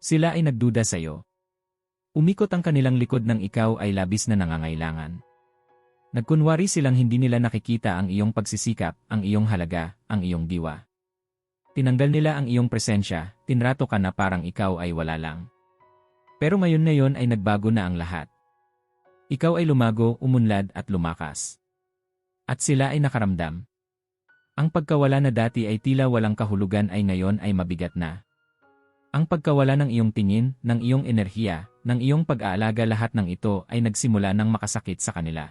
Sila ay nagduda sa iyo. Umikot ang kanilang likod ng ikaw ay labis na nangangailangan. Nagkunwari silang hindi nila nakikita ang iyong pagsisikap, ang iyong halaga, ang iyong diwa. Tinanggal nila ang iyong presensya, tinrato ka na parang ikaw ay wala lang. Pero ngayon na yon ay nagbago na ang lahat. Ikaw ay lumago, umunlad at lumakas. At sila ay nakaramdam. Ang pagkawala na dati ay tila walang kahulugan ay ngayon ay mabigat na. Ang pagkawala ng iyong tingin, ng iyong enerhiya, ng iyong pag-aalaga lahat ng ito ay nagsimula ng makasakit sa kanila.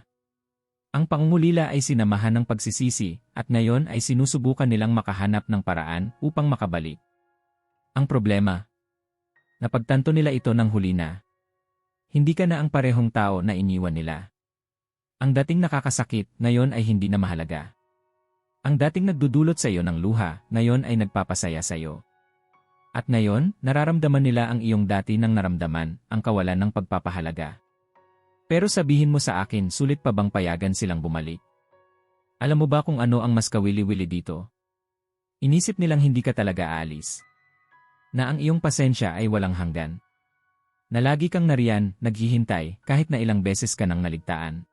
Ang pangungulila ay sinamahan ng pagsisisi, at ngayon ay sinusubukan nilang makahanap ng paraan upang makabalik. Ang problema, napagtanto nila ito ng huli na. Hindi ka na ang parehong tao na iniwan nila. Ang dating nakakasakit, ngayon ay hindi na mahalaga. Ang dating nagdudulot sa iyo ng luha, ngayon ay nagpapasaya sa iyo. At ngayon, nararamdaman nila ang iyong dati nang naramdaman, ang kawalan ng pagpapahalaga. Pero sabihin mo sa akin, sulit pa bang payagan silang bumalik? Alam mo ba kung ano ang mas kawili-wili dito? Inisip nilang hindi ka talaga aalis. Na ang iyong pasensya ay walang hanggan. Na lagi kang nariyan, naghihintay, kahit na ilang beses ka nang naligtaan.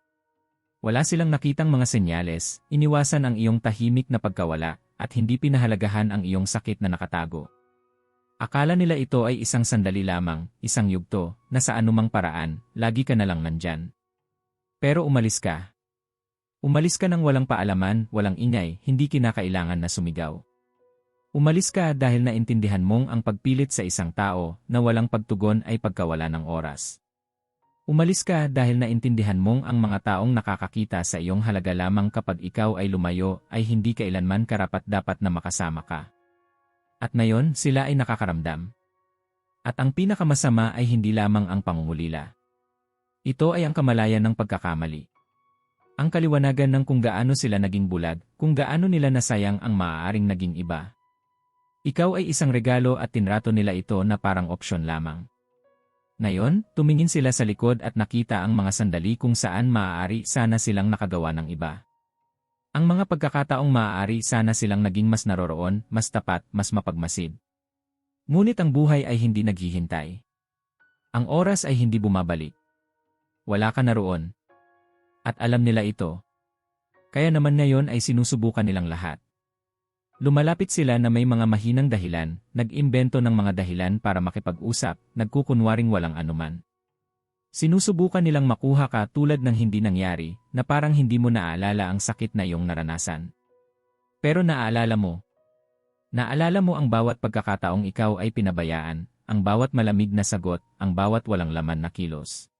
Wala silang nakitang mga senyales, iniwasan ang iyong tahimik na pagkawala, at hindi pinahalagahan ang iyong sakit na nakatago. Akala nila ito ay isang sandali lamang, isang yugto, na sa anumang paraan, lagi ka na lang nandyan. Pero umalis ka. Umalis ka ng walang paalaman, walang ingay, hindi kinakailangan na sumigaw. Umalis ka dahil naintindihan mong ang pagpilit sa isang tao na walang pagtugon ay pagkawala ng oras. Umalis ka dahil naintindihan mong ang mga taong nakakakita sa iyong halaga lamang kapag ikaw ay lumayo ay hindi kailanman karapat dapat na makasama ka. At ngayon, sila ay nakakaramdam. At ang pinakamasama ay hindi lamang ang pangungulila. Ito ay ang kamalayan ng pagkakamali. Ang kaliwanagan ng kung gaano sila naging bulag, kung gaano nila nasayang ang maaaring naging iba. Ikaw ay isang regalo at tinrato nila ito na parang opsyon lamang. Ngayon, tumingin sila sa likod at nakita ang mga sandali kung saan maaari sana silang nakagawa ng iba. Ang mga pagkakataong maaari sana silang naging mas naroroon, mas tapat, mas mapagmasid. Ngunit ang buhay ay hindi naghihintay. Ang oras ay hindi bumabalik. Wala ka na roon. At alam nila ito. Kaya naman ngayon ay sinusubukan nilang lahat. Lumalapit sila na may mga mahinang dahilan, nag-imbento ng mga dahilan para makipag-usap, nagkukunwaring walang anuman. Sinusubukan nilang makuha ka tulad ng hindi nangyari, na parang hindi mo naaalala ang sakit na iyong naranasan. Pero naaalala mo. Naalala mo ang bawat pagkakataong ikaw ay pinabayaan, ang bawat malamig na sagot, ang bawat walang laman na kilos.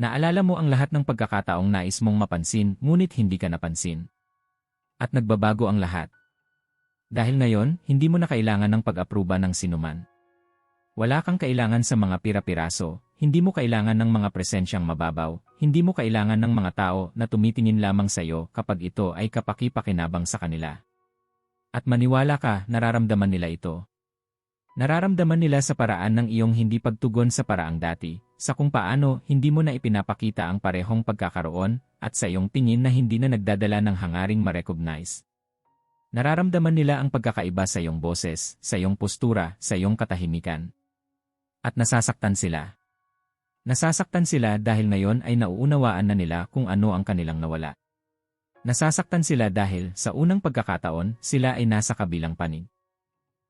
Naalala mo ang lahat ng pagkakataong nais mong mapansin, ngunit hindi ka napansin. At nagbabago ang lahat. Dahil ngayon, hindi mo na kailangan ng pag-apruba ng sinuman. Wala kang kailangan sa mga pira-piraso, hindi mo kailangan ng mga presensyang mababaw, hindi mo kailangan ng mga tao na tumitingin lamang sa iyo kapag ito ay kapaki-pakinabang sa kanila. At maniwala ka, nararamdaman nila ito. Nararamdaman nila sa paraan ng iyong hindi pagtugon sa paraang dati, sa kung paano hindi mo na ipinapakita ang parehong pagkakaroon, at sa iyong tingin na hindi na nagdadala ng hangaring ma-recognize. Nararamdaman nila ang pagkakaiba sa iyong boses, sa iyong postura, sa iyong katahimikan at nasasaktan sila. Nasasaktan sila dahil ngayon ay nauunawaan na nila kung ano ang kanilang nawala. Nasasaktan sila dahil sa unang pagkakataon sila ay nasa kabilang panig.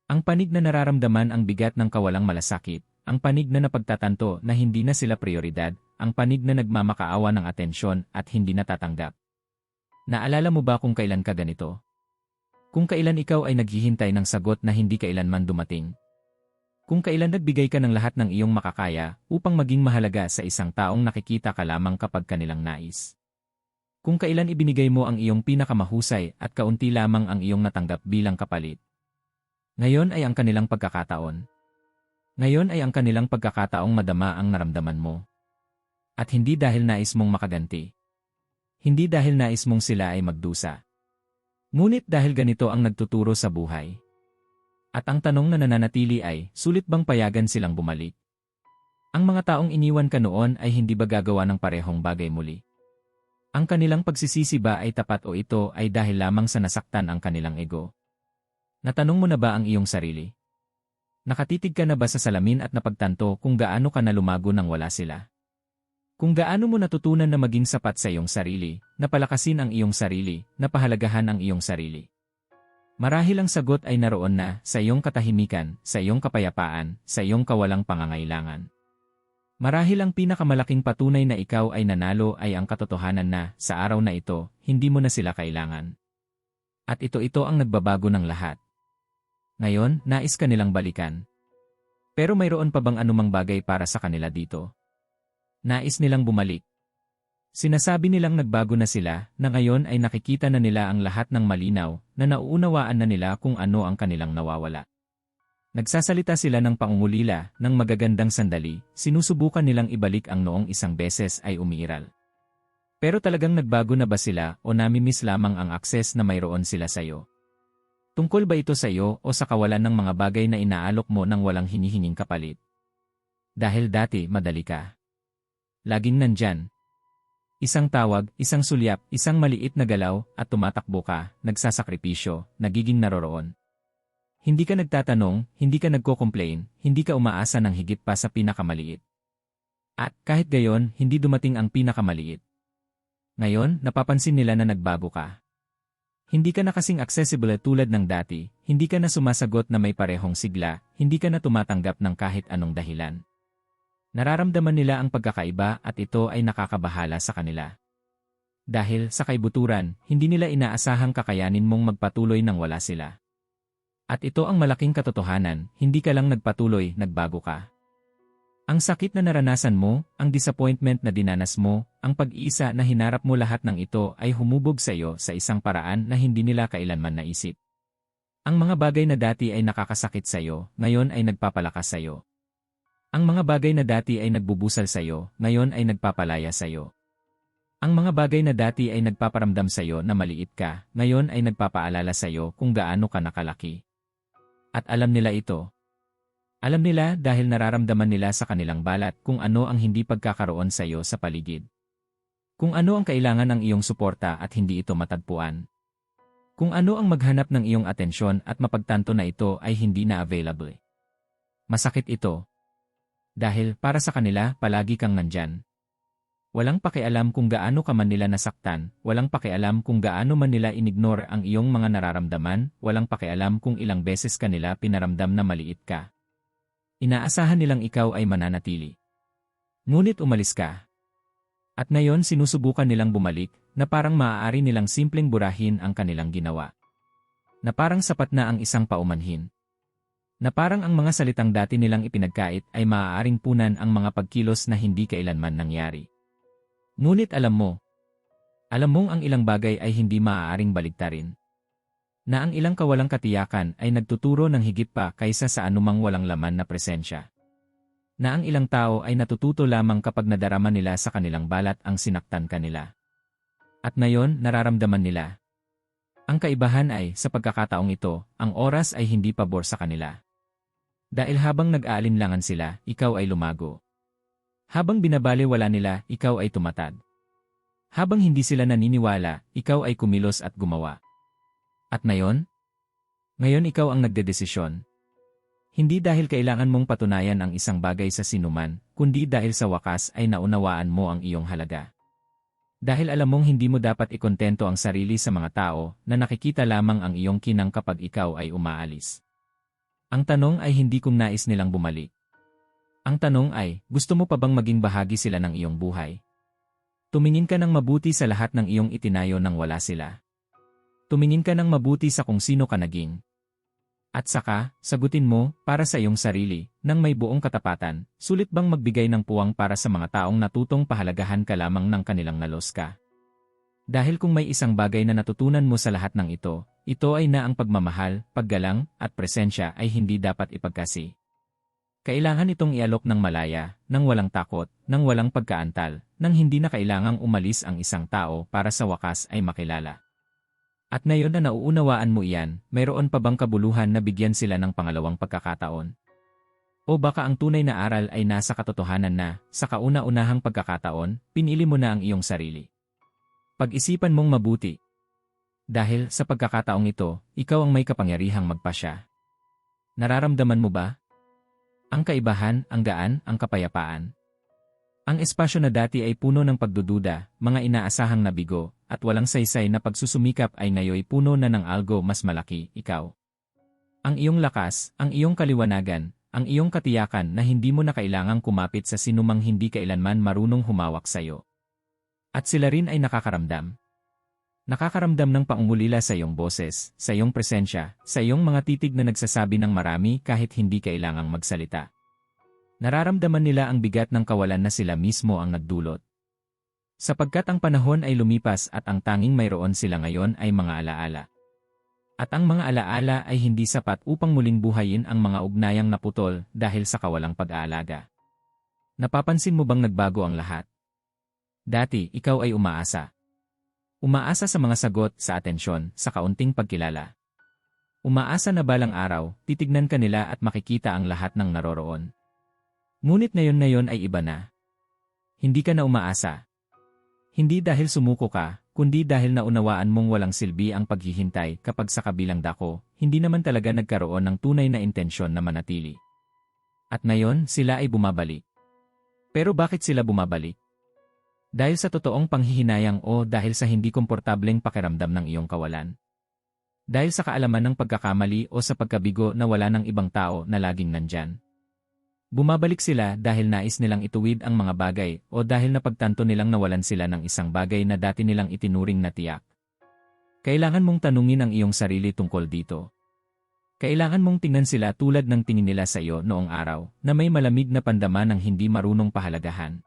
Ang panig na nararamdaman ang bigat ng kawalang malasakit, ang panig na napagtatanto na hindi na sila prioridad, ang panig na nagmamakaawa ng atensyon at hindi natatanggap. Naalala mo ba kung kailan ka ganito? Kung kailan ikaw ay naghihintay ng sagot na hindi kailanman dumating, kung kailan nagbigay ka ng lahat ng iyong makakaya upang maging mahalaga sa isang taong nakikita ka lamang kapag kanilang nais. Kung kailan ibinigay mo ang iyong pinakamahusay at kaunti lamang ang iyong natanggap bilang kapalit. Ngayon ay ang kanilang pagkakataon. Ngayon ay ang kanilang pagkakataong madama ang naramdaman mo. At hindi dahil nais mong makaganti. Hindi dahil nais mong sila ay magdusa. Ngunit dahil ganito ang nagtuturo sa buhay. At ang tanong na nananatili ay, sulit bang payagan silang bumalik? Ang mga taong iniwan ka noon ay hindi ba gagawa ng parehong bagay muli? Ang kanilang pagsisisi ba ay tapat o ito ay dahil lamang sa nasaktan ang kanilang ego? Natanong mo na ba ang iyong sarili? Nakatitig ka na ba sa salamin at napagtanto kung gaano ka na lumago nang wala sila? Kung gaano mo natutunan na maging sapat sa iyong sarili, napalakasin ang iyong sarili, napahalagahan ang iyong sarili. Marahil ang sagot ay naroon na sa iyong katahimikan, sa iyong kapayapaan, sa iyong kawalang pangangailangan. Marahil ang pinakamalaking patunay na ikaw ay nanalo ay ang katotohanan na, sa araw na ito, hindi mo na sila kailangan. At ito-ito ang nagbabago ng lahat. Ngayon, nais ka nilang balikan. Pero mayroon pa bang anumang bagay para sa kanila dito? Nais nilang bumalik. Sinasabi nilang nagbago na sila, na ngayon ay nakikita na nila ang lahat ng malinaw, na nauunawaan na nila kung ano ang kanilang nawawala. Nagsasalita sila ng pangungulila, ng magagandang sandali, sinusubukan nilang ibalik ang noong isang beses ay umiiral. Pero talagang nagbago na ba sila o namimiss lamang ang akses na mayroon sila sa iyo? Tungkol ba ito sa iyo o sa kawalan ng mga bagay na inaalok mo nang walang hinihinging kapalit? Dahil dati madali ka. Laging nandyan. Isang tawag, isang sulyap, isang maliit na galaw, at tumatakbo ka, nagsasakripisyo, nagiging naroroon. Hindi ka nagtatanong, hindi ka nagko-complain, hindi ka umaasa ng higit pa sa pinakamaliit. At kahit gayon, hindi dumating ang pinakamaliit. Ngayon, napapansin nila na nagbago ka. Hindi ka na kasing accessible tulad ng dati, hindi ka na sumasagot na may parehong sigla, hindi ka na tumatanggap ng kahit anong dahilan. Nararamdaman nila ang pagkakaiba at ito ay nakakabahala sa kanila. Dahil sa kaibuturan, hindi nila inaasahang kakayanin mong magpatuloy nang wala sila. At ito ang malaking katotohanan, hindi ka lang nagpatuloy, nagbago ka. Ang sakit na naranasan mo, ang disappointment na dinanas mo, ang pag-iisa na hinarap mo lahat ng ito ay humubog sa iyo sa isang paraan na hindi nila kailanman naisip. Ang mga bagay na dati ay nakakasakit sa iyo, ngayon ay nagpapalakas sa iyo. Ang mga bagay na dati ay nagbubusal sa iyo, ngayon ay nagpapalaya sa iyo. Ang mga bagay na dati ay nagpaparamdam sa iyo na maliit ka, ngayon ay nagpapaalala sa iyo kung gaano ka nakalaki. At alam nila ito, alam nila dahil nararamdaman nila sa kanilang balat kung ano ang hindi pagkakaroon sa iyo sa paligid. Kung ano ang kailangan ng iyong suporta at hindi ito matagpuan. Kung ano ang maghanap ng iyong atensyon at mapagtanto na ito ay hindi na available. Masakit ito. Dahil para sa kanila, palagi kang nandyan. Walang pakialam kung gaano ka man nila nasaktan, walang pakialam kung gaano man nila inignore ang iyong mga nararamdaman, walang pakialam kung ilang beses ka nila pinaramdam na maliit ka. Inaasahan nilang ikaw ay mananatili. Ngunit umalis ka. At ngayon sinusubukan nilang bumalik na parang maaari nilang simpleng burahin ang kanilang ginawa. Na parang sapat na ang isang paumanhin. Na parang ang mga salitang dati nilang ipinagkait ay maaaring punan ang mga pagkilos na hindi kailanman nangyari. Ngunit alam mo, alam mong ang ilang bagay ay hindi maaaring baligtarin na ang ilang kawalang katiyakan ay nagtuturo ng higit pa kaysa sa anumang walang laman na presensya. Na ang ilang tao ay natututo lamang kapag nadarama nila sa kanilang balat ang sinaktan kanila. At ngayon, nararamdaman nila. Ang kaibahan ay, sa pagkakataong ito, ang oras ay hindi pabor sa kanila. Dahil habang nag-aalinlangan sila, ikaw ay lumago. Habang binabaliwala nila, ikaw ay tumatad. Habang hindi sila naniniwala, ikaw ay kumilos at gumawa. At ngayon? Ngayon ikaw ang nagdedesisyon. Hindi dahil kailangan mong patunayan ang isang bagay sa sinuman, kundi dahil sa wakas ay naunawaan mo ang iyong halaga. Dahil alam mong hindi mo dapat ikontento ang sarili sa mga tao na nakikita lamang ang iyong kinang kapag ikaw ay umaalis. Ang tanong ay hindi kung nais nilang bumalik. Ang tanong ay, gusto mo pa bang maging bahagi sila ng iyong buhay? Tumingin ka ng mabuti sa lahat ng iyong itinayo nang wala sila. Tumingin ka ng mabuti sa kung sino ka naging. At saka, sagutin mo, para sa iyong sarili, nang may buong katapatan, sulit bang magbigay ng puwang para sa mga taong natutong pahalagahan ka lamang ng kanilang nalos ka? Dahil kung may isang bagay na natutunan mo sa lahat ng ito, ito ay na ang pagmamahal, paggalang, at presensya ay hindi dapat ipagkasi. Kailangan itong ialok ng malaya, nang walang takot, nang walang pagkaantal, nang hindi na kailangang umalis ang isang tao para sa wakas ay makilala. At ngayon na nauunawaan mo iyan, mayroon pa bang kabuluhan na bigyan sila ng pangalawang pagkakataon? O baka ang tunay na aral ay nasa katotohanan na, sa kauna-unahang pagkakataon, pinili mo na ang iyong sarili. Pag-isipan mong mabuti. Dahil sa pagkakataong ito, ikaw ang may kapangyarihang magpasya. Nararamdaman mo ba? Ang kaibahan, ang gaan, ang kapayapaan. Ang espasyo na dati ay puno ng pagdududa, mga inaasahang nabigo, at walang saysay na pagsusumikap ay ngayoy puno na ng algo mas malaki, ikaw. Ang iyong lakas, ang iyong kaliwanagan, ang iyong katiyakan na hindi mo na kailangang kumapit sa sinumang hindi kailanman marunong humawak sa iyo. At sila rin ay nakakaramdam. Nakakaramdam ng paungulila sa iyong boses, sa iyong presensya, sa iyong mga titig na nagsasabi ng marami kahit hindi kailangang magsalita. Nararamdaman nila ang bigat ng kawalan na sila mismo ang nagdulot. Sapagkat ang panahon ay lumipas at ang tanging mayroon sila ngayon ay mga alaala. At ang mga alaala ay hindi sapat upang muling buhayin ang mga ugnayang naputol dahil sa kawalang pag-aalaga. Napapansin mo bang nagbago ang lahat? Dati, ikaw ay umaasa. Umaasa sa mga sagot, sa atensyon, sa kaunting pagkilala. Umaasa na balang araw, titignan ka nila at makikita ang lahat ng naroroon. Ngunit ngayon na yon ay iba na. Hindi ka na umaasa. Hindi dahil sumuko ka, kundi dahil naunawaan mong walang silbi ang paghihintay kapag sa kabilang dako, hindi naman talaga nagkaroon ng tunay na intensyon na manatili. At ngayon, sila ay bumabalik. Pero bakit sila bumabalik? Dahil sa totoong panghihinayang o dahil sa hindi komportableng pakiramdam ng iyong kawalan. Dahil sa kaalaman ng pagkakamali o sa pagkabigo na wala ng ibang tao na laging nandyan. Bumabalik sila dahil nais nilang ituwid ang mga bagay o dahil napagtanto nilang nawalan sila ng isang bagay na dati nilang itinuring na tiyak. Kailangan mong tanungin ang iyong sarili tungkol dito. Kailangan mong tingnan sila tulad ng tingin nila sa iyo noong araw na may malamig na pandama ng hindi marunong pahalagahan.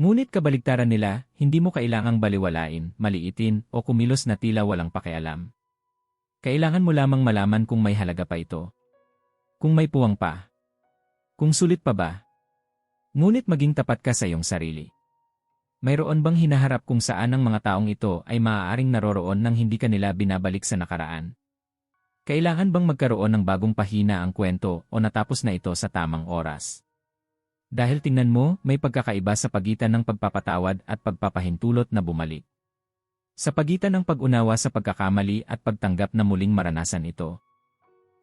Ngunit kabaligtaran nila, hindi mo kailangang baliwalain, maliitin, o kumilos na tila walang pakialam. Kailangan mo lamang malaman kung may halaga pa ito. Kung may puwang pa. Kung sulit pa ba. Ngunit maging tapat ka sa iyong sarili. Mayroon bang hinaharap kung saan ang mga taong ito ay maaaring naroroon nang hindi kanila binabalik sa nakaraan? Kailangan bang magkaroon ng bagong pahina ang kwento o natapos na ito sa tamang oras? Dahil tingnan mo, may pagkakaiba sa pagitan ng pagpapatawad at pagpapahintulot na bumalik. Sa pagitan ng pag-unawa sa pagkakamali at pagtanggap na muling maranasan ito.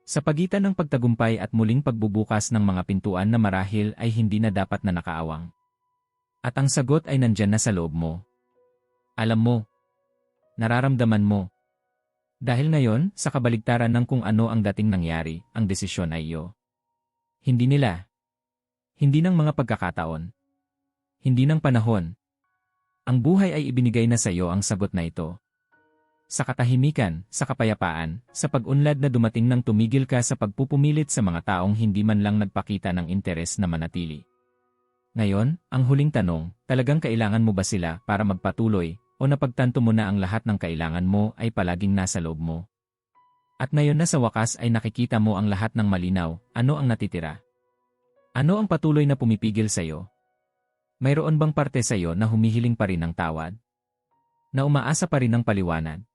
Sa pagitan ng pagtagumpay at muling pagbubukas ng mga pintuan na marahil ay hindi na dapat na nakaawang. At ang sagot ay nandyan na sa loob mo. Alam mo. Nararamdaman mo. Dahil ngayon, sa kabaligtaran ng kung ano ang dating nangyari, ang desisyon ay iyo. Hindi nila, hindi ng mga pagkakataon. Hindi ng panahon. Ang buhay ay ibinigay na sa iyo ang sagot na ito. Sa katahimikan, sa kapayapaan, sa pag-unlad na dumating nang tumigil ka sa pagpupumilit sa mga taong hindi man lang nagpakita ng interes na manatili. Ngayon, ang huling tanong, talagang kailangan mo ba sila para magpatuloy, o napagtanto mo na ang lahat ng kailangan mo ay palaging nasa loob mo? At ngayon na sa wakas ay nakikita mo ang lahat ng malinaw, ano ang natitira? Ano ang patuloy na pumipigil sa iyo? Mayroon bang parte sa iyo na humihiling pa rin ng tawad? Na umaasa pa rin ng paliwanag?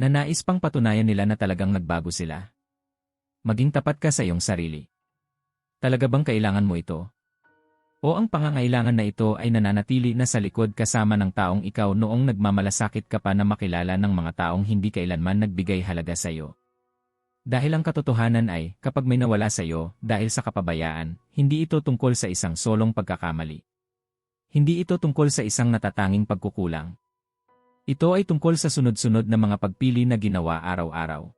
Na nais pang patunayan nila na talagang nagbago sila? Maging tapat ka sa iyong sarili. Talaga bang kailangan mo ito? O ang pangangailangan na ito ay nananatili na sa likod kasama ng taong ikaw noong nagmamalasakit ka pa na makilala ng mga taong hindi kailanman nagbigay halaga sa iyo? Dahil ang katotohanan ay, kapag may nawala sa iyo, dahil sa kapabayaan, hindi ito tungkol sa isang solong pagkakamali. Hindi ito tungkol sa isang natatanging pagkukulang. Ito ay tungkol sa sunod-sunod na mga pagpili na ginawa araw-araw.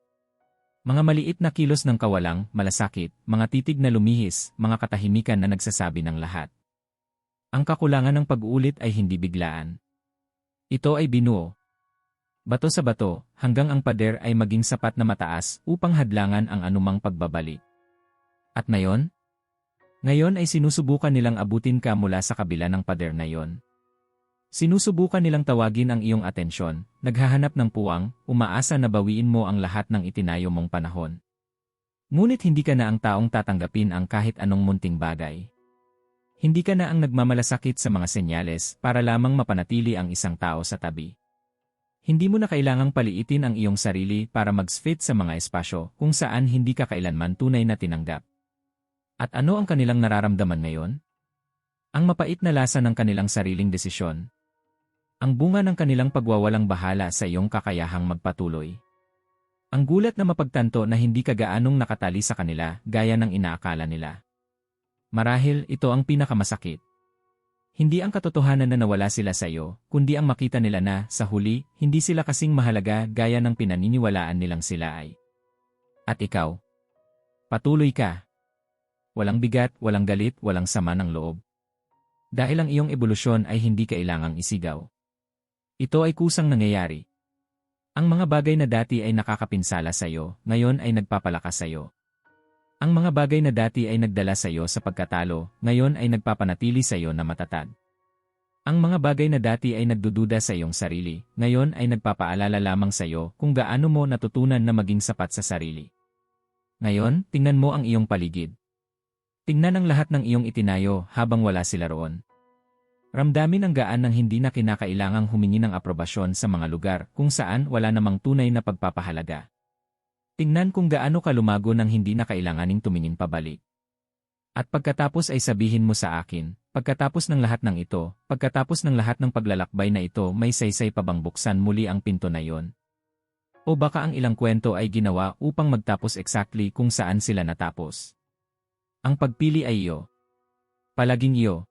Mga maliit na kilos ng kawalang, malasakit, mga titig na lumihis, mga katahimikan na nagsasabi ng lahat. Ang kakulangan ng pag-uulit ay hindi biglaan. Ito ay binuo, bato sa bato, hanggang ang pader ay maging sapat na mataas upang hadlangan ang anumang pagbabalik. At ngayon? Ngayon ay sinusubukan nilang abutin ka mula sa kabila ng pader na yon. Sinusubukan nilang tawagin ang iyong atensyon, naghahanap ng puwang, umaasa na bawiin mo ang lahat ng itinayo mong panahon. Ngunit hindi ka na ang taong tatanggapin ang kahit anong munting bagay. Hindi ka na ang nagmamalasakit sa mga senyales para lamang mapanatili ang isang tao sa tabi. Hindi mo na kailangang paliitin ang iyong sarili para mag-fit sa mga espasyo kung saan hindi ka kailanman tunay na tinanggap. At ano ang kanilang nararamdaman ngayon? Ang mapait na lasa ng kanilang sariling desisyon. Ang bunga ng kanilang pagwawalang bahala sa iyong kakayahang magpatuloy. Ang gulat na mapagtanto na hindi ka gaanong nakatali sa kanila gaya ng inaakala nila. Marahil ito ang pinakamasakit. Hindi ang katotohanan na nawala sila sa iyo, kundi ang makita nila na, sa huli, hindi sila kasing mahalaga gaya ng pinaniniwalaan nilang sila ay. At ikaw? Patuloy ka. Walang bigat, walang galit, walang sama ng loob. Dahil ang iyong ebolusyon ay hindi kailangang isigaw. Ito ay kusang nangyayari. Ang mga bagay na dati ay nakakapinsala sa iyo, ngayon ay nagpapalakas sa iyo. Ang mga bagay na dati ay nagdala sa iyo sa pagkatalo, ngayon ay nagpapanatili sa iyo na matatag. Ang mga bagay na dati ay nagdududa sa iyong sarili, ngayon ay nagpapaalala lamang sa iyo kung gaano mo natutunan na maging sapat sa sarili. Ngayon, tingnan mo ang iyong paligid. Tingnan ang lahat ng iyong itinayo habang wala sila roon. Ramdamin ang gaan ng hindi na kinakailangang humingi ng aprobasyon sa mga lugar kung saan wala namang tunay na pagpapahalaga. Tingnan kung gaano ka lumago nang hindi na kailanganing tumingin pabalik. At pagkatapos ay sabihin mo sa akin, pagkatapos ng lahat ng ito, pagkatapos ng lahat ng paglalakbay na ito may saysay pa bang buksan muli ang pinto na yon? O baka ang ilang kwento ay ginawa upang magtapos exactly kung saan sila natapos. Ang pagpili ay iyo. Palaging iyo.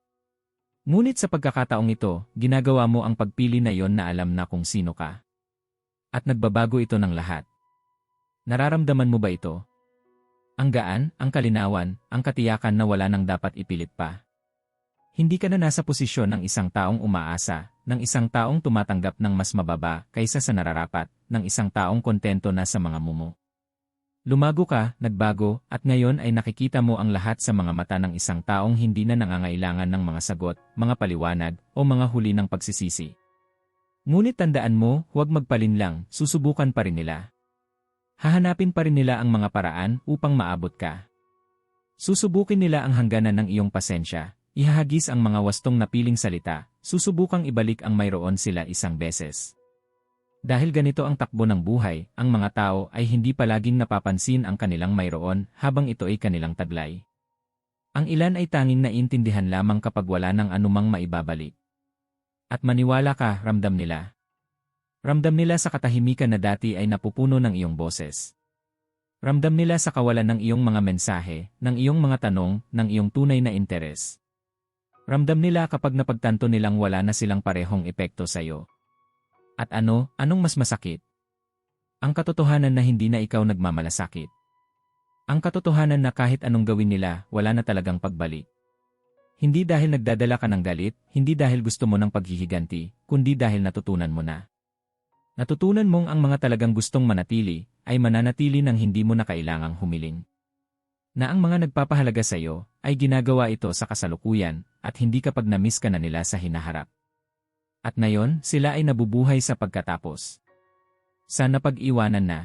Ngunit sa pagkakataong ito, ginagawa mo ang pagpili na yon na alam na kung sino ka. At nagbabago ito ng lahat. Nararamdaman mo ba ito? Ang gaan, ang kalinawan, ang katiyakan na wala nang dapat ipilit pa. Hindi ka na nasa posisyon ng isang taong umaasa, ng isang taong tumatanggap ng mas mababa kaysa sa nararapat, ng isang taong kontento na sa mga mumo. Lumago ka, nagbago, at ngayon ay nakikita mo ang lahat sa mga mata ng isang taong hindi na nangangailangan ng mga sagot, mga paliwanag, o mga huli ng pagsisisi. Ngunit tandaan mo, huwag magpalinlang, susubukan pa rin nila. Hahanapin pa rin nila ang mga paraan upang maabot ka. Susubukin nila ang hangganan ng iyong pasensya, ihahagis ang mga wastong napiling salita, susubukang ibalik ang mayroon sila isang beses. Dahil ganito ang takbo ng buhay, ang mga tao ay hindi palaging napapansin ang kanilang mayroon habang ito ay kanilang taglay. Ang ilan ay tanging naintindihan lamang kapag wala ng anumang maibabalik. At maniwala ka, ramdam nila. Ramdam nila sa katahimikan na dati ay napupuno ng iyong boses. Ramdam nila sa kawalan ng iyong mga mensahe, ng iyong mga tanong, ng iyong tunay na interes. Ramdam nila kapag napagtanto nilang wala na silang parehong epekto sa iyo. At ano, anong mas masakit? Ang katotohanan na hindi na ikaw nagmamalasakit. Ang katotohanan na kahit anong gawin nila, wala na talagang pagbalik. Hindi dahil nagdadala ka ng galit, hindi dahil gusto mo ng paghihiganti, kundi dahil natutunan mo na. Natutunan mong ang mga talagang gustong manatili ay mananatili nang hindi mo na kailangang humiling. Na ang mga nagpapahalaga sa iyo ay ginagawa ito sa kasalukuyan at hindi kapag namiss ka na nila sa hinaharap. At ngayon, sila ay nabubuhay sa pagkatapos. Sa napag-iwanan na.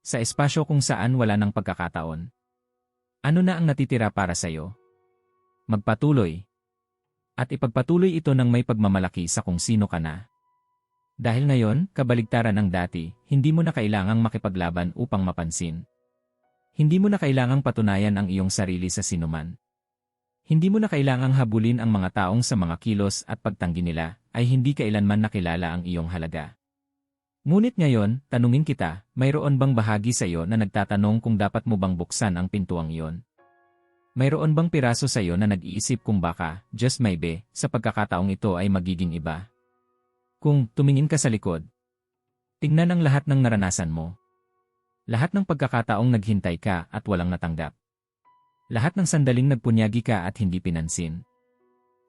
Sa espasyo kung saan wala ng pagkakataon. Ano na ang natitira para sa iyo? Magpatuloy. At ipagpatuloy ito ng may pagmamalaki sa kung sino ka na. Dahil ngayon, kabaligtaran ng dati, hindi mo na kailangang makipaglaban upang mapansin. Hindi mo na kailangang patunayan ang iyong sarili sa sinuman. Hindi mo na kailangang habulin ang mga taong sa mga kilos at pagtanggi nila, ay hindi kailanman nakilala ang iyong halaga. Ngunit ngayon, tanungin kita, mayroon bang bahagi sa iyo na nagtatanong kung dapat mo bang buksan ang pintuang iyon? Mayroon bang piraso sa iyo na nag-iisip kung baka, just maybe, sa pagkakataong ito ay magiging iba? Kung tumingin ka sa likod, tingnan ang lahat ng naranasan mo. Lahat ng pagkakataong naghintay ka at walang natanggap. Lahat ng sandaling nagpunyagi ka at hindi pinansin.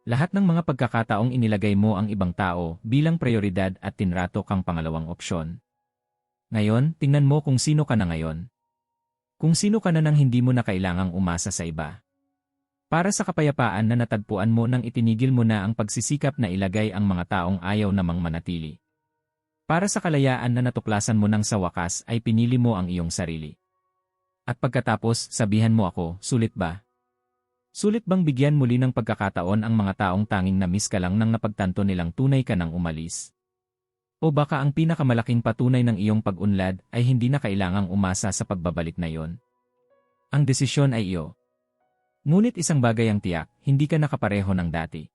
Lahat ng mga pagkakataong inilagay mo ang ibang tao bilang prioridad at tinrato kang pangalawang opsyon. Ngayon, tingnan mo kung sino ka na ngayon. Kung sino ka na nang hindi mo na kailangang umasa sa iba. Para sa kapayapaan na natagpuan mo nang itinigil mo na ang pagsisikap na ilagay ang mga taong ayaw namang manatili. Para sa kalayaan na natuklasan mo nang sa wakas ay pinili mo ang iyong sarili. At pagkatapos, sabihan mo ako, sulit ba? Sulit bang bigyan muli ng pagkakataon ang mga taong tanging na-miss ka lang nang napagtanto nilang tunay ka nang umalis? O baka ang pinakamalaking patunay ng iyong pag-unlad ay hindi na kailangang umasa sa pagbabalik na yon? Ang desisyon ay iyo. Ngunit isang bagay ang tiyak, hindi ka nakapareho ng dati.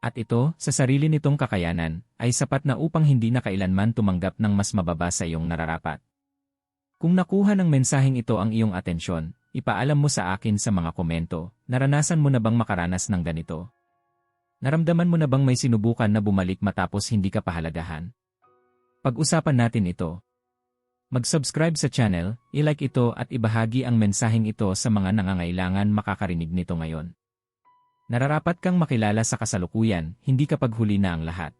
At ito, sa sarili nitong kakayanan, ay sapat na upang hindi na kailanman tumanggap ng mas mababa sa iyong nararapat. Kung nakuha ng mensaheng ito ang iyong atensyon, ipaalam mo sa akin sa mga komento, naranasan mo na bang makaranas ng ganito? Naramdaman mo na bang may sinubukan na bumalik matapos hindi ka pahalagahan? Pag-usapan natin ito. Mag-subscribe sa channel, i-like ito at ibahagi ang mensaheng ito sa mga nangangailangan makakarinig nito ngayon. Nararapat kang makilala sa kasalukuyan, hindi kapag huli na ang lahat.